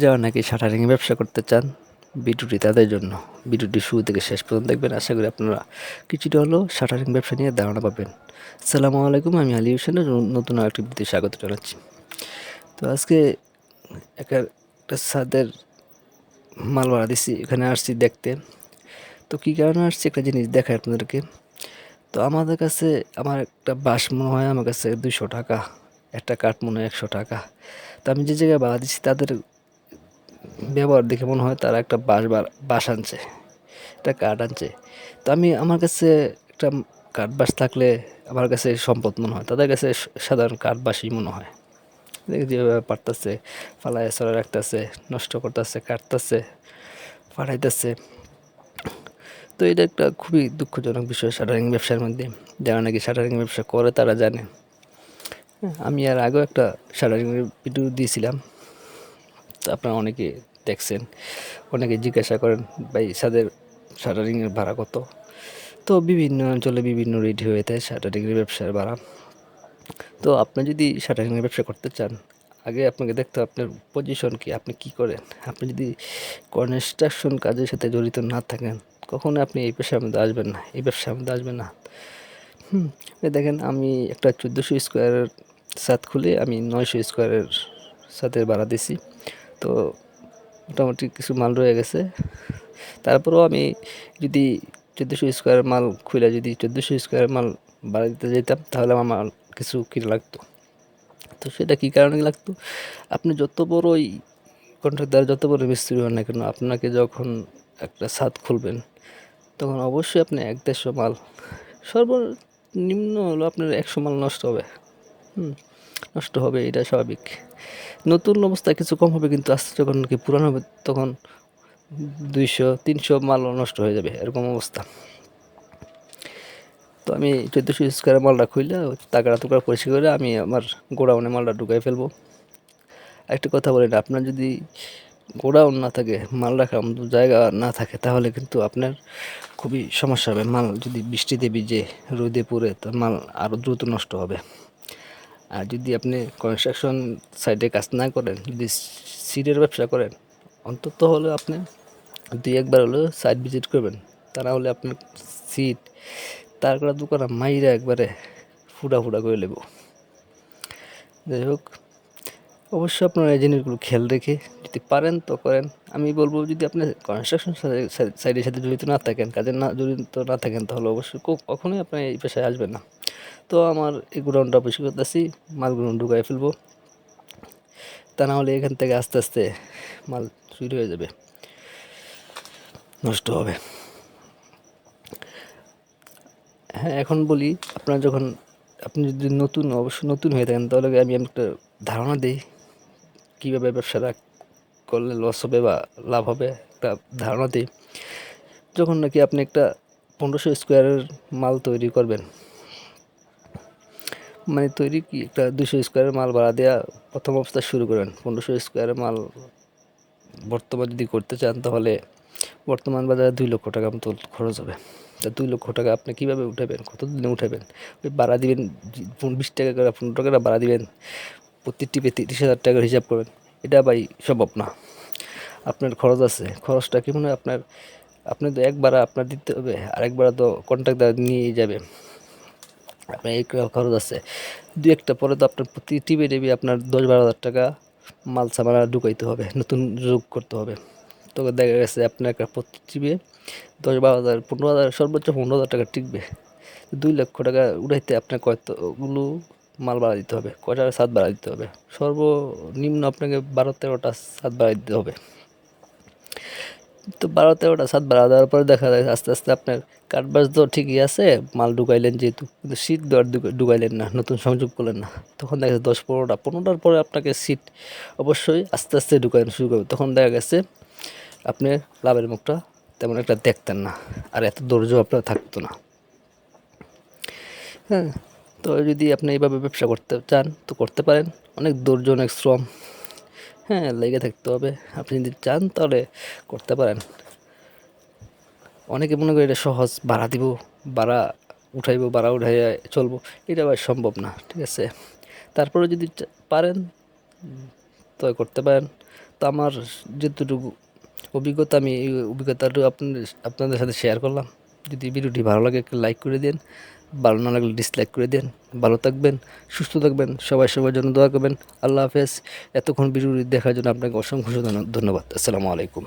যারা নাকি শাটারিং ব্যবসা করতে চান ভিডিওটি তাদের জন্য। ভিডিওটি শুরু থেকে শেষ পর্যন্ত দেখবেন, আশা করি আপনারা কিছুটা হলেও শাটারিং ব্যবসা নিয়ে ধারণা পাবেন। সালামু আলাইকুম, আমি আলী হোসেনের নতুন আরেকটি ভিডিওতে স্বাগত জানাচ্ছি। তো আজকে একটা ছাদের মাল ভাড়া দিচ্ছি এখানে আসছি দেখতে। তো কী কারণে আসছি একটা জিনিস দেখায় আপনাদেরকে। তো আমাদের কাছে, আমার একটা বাস মনে হয়, আমার কাছে দুশো টাকা, একটা কাঠ মনে হয় একশো টাকা। তো আমি যে জায়গায় ভাড়া দিচ্ছি তাদের ব্যবহার দেখে মনে হয় তারা একটা বাস বাস আনছে, একটা কাঠ আনছে। তো আমি আমার কাছে একটা কাঠ বাস থাকলে আমার কাছে সম্পদ মনে হয়, তাদের কাছে সাধারণ কাঠ বাসই মনে হয়। দেখি যেভাবে পারতেছে, ফালায় সরে রাখতেছে, নষ্ট করতেছে, কাটতেছে পাঠাইতেছে তো এটা একটা খুবই দুঃখজনক বিষয় শাটারিং ব্যবসার মধ্যে, যারা নাকি শাটারিং ব্যবসা করে তারা জানে। আমি আর আগেও একটা শাটারিং ভিডিও দিয়েছিলাম। তো আপনারা অনেকে দেখছেন। অনেকে জিজ্ঞাসা করেন, ভাই সাদের শাটারিংয়ের ভাড়া কত? তো বিভিন্ন অঞ্চলে বিভিন্ন রেট হয়ে থাকে শাটারিংয়ের ব্যবসার ভাড়া। তো আপনি যদি শাটারিংয়ের ব্যবসা করতে চান, আগে আপনাকে দেখতে হবে আপনার পজিশন কি, আপনি কি করেন? আপনি যদি কনস্ট্রাকশন কাজের সাথে জড়িত না থাকেন, কখনো আপনি এই পেশার মধ্যে আসবেন না, এই ব্যবসার মধ্যে আসবেন না। হুম দেখেন, আমি একটা চোদ্দোশো স্কোয়ারের ছাদ খুলে আমি নয়শো স্কোয়ারের ছাদের ভাড়া দিছি। তো মোটামুটি কিছু মাল রয়ে গেছে। তারপরেও আমি যদি চোদ্দোশো স্কোয়ার মাল খুলে যদি চোদ্দোশো স্কোয়ার মাল ভাড়া দিতে যেতাম তাহলে আমার মাল কিছু কিনে লাগতো। তো সেটা কী কারণে লাগতো? আপনি যত বড়ই কন্ট্রাক্টার যত বড় মিস্ত্রি হন না কেন, আপনাকে যখন একটা ছাদ খুলবেন, তখন অবশ্যই আপনি এক দেড়শো মাল, সর্বনিম্ন হলো আপনার একশো মাল নষ্ট হবে। হুম, নষ্ট হবে, এটা স্বাভাবিক। নতুন অবস্থায় কিছু কম হবে, কিন্তু আস্তে যখন কি পুরানো হবে, তখন দুইশো, তিনশো মাল নষ্ট হয়ে যাবে, এরকম অবস্থা। তো আমি চোদ্দোশো স্কোয়ার মালটা খুললে তাকড়া টুকরা পরিষ্কার করে আমি আমার গোডাউনে মালটা ঢুকাই ফেলব। একটা কথা বলেন, আপনার যদি গোডাউন না থাকে, মাল রাখার মতো জায়গা না থাকে, তাহলে কিন্তু আপনার খুবই সমস্যা হবে। মাল যদি বৃষ্টিতে ভিজে, রোদে পড়ে, তো মাল আরও দ্রুত নষ্ট হবে। আর যদি আপনি কনস্ট্রাকশন সাইডে কাজ না করেন, যদি সিটের ব্যবসা করেন, অন্তত হলে আপনি দুই একবার হলেও সাইড ভিজিট করবেন। তা না হলে আপনার সিট তার করা দোকান মাইরা একবারে ফুটা ফুটা করে নেব। যাই হোক অবশ্যই আপনারা এই জিনিসগুলো খেয়াল রেখে যদি পারেন তো করেন। আমি বলব যদি আপনি কনস্ট্রাকশন সাইডের সাথে জড়িত না থাকেন, কাজে না, জড়িত না থাকেন, তাহলে অবশ্যই কখনোই আপনি এই পেশায় আসবেন না। তো আমার এই গোডাউনটা পরিষ্কার করতেছি, মালগুলো ঢুকাই ফেলব। তা না হলে এখান থেকে আস্তে আস্তে মাল চুরি হয়ে যাবে। নষ্ট হবে। হ্যাঁ এখন বলি, আপনার যখন, আপনি যদি নতুন, অবশ্যই নতুন হয়ে থাকেন, তাহলে আমি একটা ধারণা দিই। কীভাবে ব্যবসাটা করলে লস হবে বা লাভ হবে একটা ধারণা দিই। যখন নাকি আপনি একটা পনেরোশো স্কোয়ারের মাল তৈরি করবেন মানে তৈরি কি একটা দুশো স্কোয়ারের মাল ভাড়া দেওয়া প্রথম অবস্থা শুরু করেন পনেরোশো স্কোয়ারের মাল বর্তমান যদি করতে চান তাহলে বর্তমান বাজারে দুই লক্ষ টাকা মতো খরচ হবে। তা দুই লক্ষ টাকা আপনি কীভাবে উঠাবেন? কত দিনে উঠাবেন? ওই ভাড়া দিবেন বিশ টাকা করে, পনেরো টাকা ভাড়া দিবেন। প্রতি টিপে তিরিশ হাজার টাকার হিসাব করবেন। এটা ভাই সম্ভব না। আপনার খরচ আছে। খরচটা কি মনে হয় আপনার, আপনি তো একবার আপনার দিতে হবে আরেকবার তো কন্ট্রাক্টার নিয়ে যাবে আপনার এই খরচ আছে। দু একটা পরে তো আপনার প্রতি টিপে টিপে আপনার দশ বারো হাজার টাকা মাল সামানা ঢুকাইতে হবে, নতুন যোগ করতে হবে। তো দেখা গেছে আপনার একটা প্রতি টিপে দশ বারো হাজার, পনেরো হাজার, সর্বোচ্চ পনেরো হাজার টাকা টিকবে। দুই লক্ষ টাকা উঠাইতে আপনার কতগুলো মাল বাড়া দিতে হবে, কয়টা সাত বাড়া দিতে হবে? সর্বনিম্ন আপনাকে বারো তেরোটা সাত বাড়া দিতে হবে। তো বারো তেরোটা সাত বারো দেওয়ার পরে দেখা যায় আস্তে আস্তে আপনার কাঠবাস তো ঠিকই আছে, মাল ঢুকাইলেন যেহেতু, কিন্তু সিট দেওয়ার ঢুকাইলেন না, নতুন সংযোগ করলেন না। তখন দেখা যাচ্ছে দশ পনেরোটা, পনেরোটার পরে আপনাকে সিট অবশ্যই আস্তে আস্তে ঢুকাইন শুরু করবে। তখন দেখা গেছে আপনি লাভের মুখটা তেমন একটা দেখতেন না, আর এত ধৈর্য আপনার থাকতো না। হ্যাঁ তো যদি আপনি এইভাবে ব্যবসা করতে চান, তো করতে পারেন। অনেক ধৈর্য অনেক শ্রম। হ্যাঁ লেগে থাকতে হবে। আপনি যদি চান, তাহলে করতে পারেন। অনেকে মনে করি এটা সহজ ভাড়া দিব ভাড়া উঠাইব ভাড়া উঠাই চলবো। এটা ভাই সম্ভব না, ঠিক আছে? তারপরে যদি পারেন, তো করতে পারেন। তো তো আমার যেতটুকু অভিজ্ঞতা, আমি এই অভিজ্ঞতাটা আপনাদের আপনাদের সাথে শেয়ার করলাম। যদি ভিডিওটি ভালো লাগে, একটা লাইক করে দিন। ভালো না লাগলে ডিসলাইক করে দেন। ভালো থাকবেন, সুস্থ থাকবেন, সবাই সবার জন্য দোয়া করবেন। আল্লাহ হাফেজ। এতক্ষণ ভিডিও দেখার জন্য আপনাকে অসংখ্য ধন্যবাদ। আসসালামু আলাইকুম।